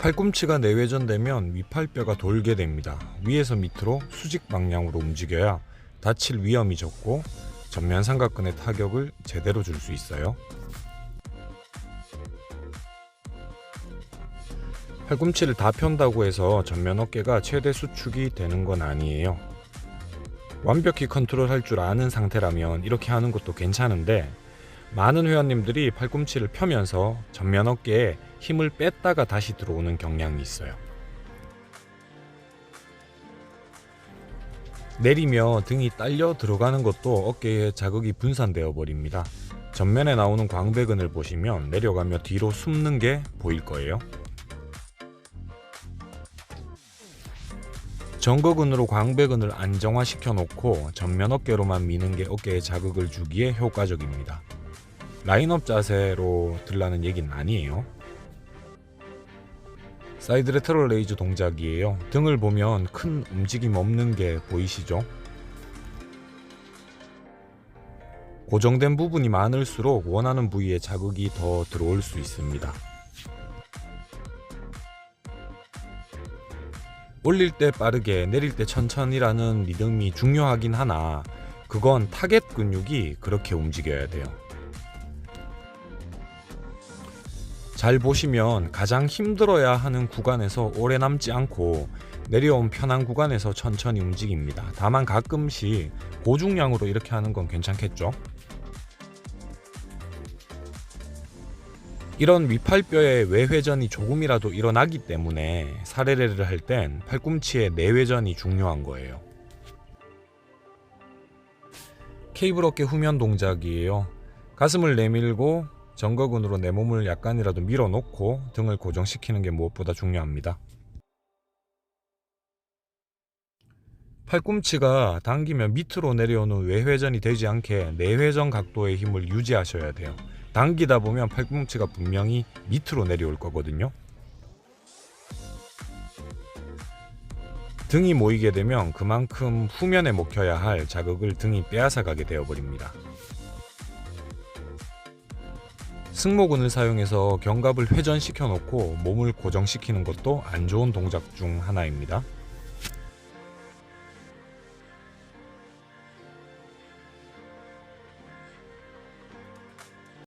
팔꿈치가 내외전되면 위팔뼈가 돌게 됩니다. 위에서 밑으로 수직 방향으로 움직여야 다칠 위험이 적고 전면 삼각근의 타격을 제대로 줄 수 있어요. 팔꿈치를 다 편다고 해서 전면 어깨가 최대 수축이 되는 건 아니에요. 완벽히 컨트롤 할 줄 아는 상태라면 이렇게 하는 것도 괜찮은데 많은 회원님들이 팔꿈치를 펴면서 전면 어깨에 힘을 뺐다가 다시 들어오는 경향이 있어요. 내리며 등이 딸려 들어가는 것도 어깨에 자극이 분산되어 버립니다. 전면에 나오는 광배근을 보시면 내려가며 뒤로 숨는 게 보일 거예요. 정거근으로 광배근을 안정화시켜 놓고 전면 어깨로만 미는 게 어깨에 자극을 주기에 효과적입니다. 라인업 자세로 들라는 얘기는 아니에요. 사이드 레터럴 레이즈 동작이에요. 등을 보면 큰 움직임 없는 게 보이시죠? 고정된 부분이 많을수록 원하는 부위에 자극이 더 들어올 수 있습니다. 올릴 때 빠르게 내릴 때 천천히라는 리듬이 중요하긴 하나 그건 타겟 근육이 그렇게 움직여야 돼요. 잘 보시면 가장 힘들어야 하는 구간에서 오래 남지 않고 내려온 편한 구간에서 천천히 움직입니다. 다만 가끔씩 고중량으로 이렇게 하는 건 괜찮겠죠? 이런 위팔뼈의 외회전이 조금이라도 일어나기 때문에 사례례를 할 땐 팔꿈치의 내회전이 중요한 거예요. 케이블 어깨 후면 동작이에요. 가슴을 내밀고 정거근으로 내 몸을 약간이라도 밀어놓고 등을 고정시키는 게 무엇보다 중요합니다. 팔꿈치가 당기면 밑으로 내려오는 외회전이 되지 않게 내회전 각도의 힘을 유지하셔야 돼요. 당기다 보면 팔꿈치가 분명히 밑으로 내려올 거거든요. 등이 모이게 되면 그만큼 후면에 먹혀야 할 자극을 등이 빼앗아 가게 되어 버립니다. 승모근을 사용해서 견갑을 회전시켜 놓고 몸을 고정시키는 것도 안 좋은 동작 중 하나입니다.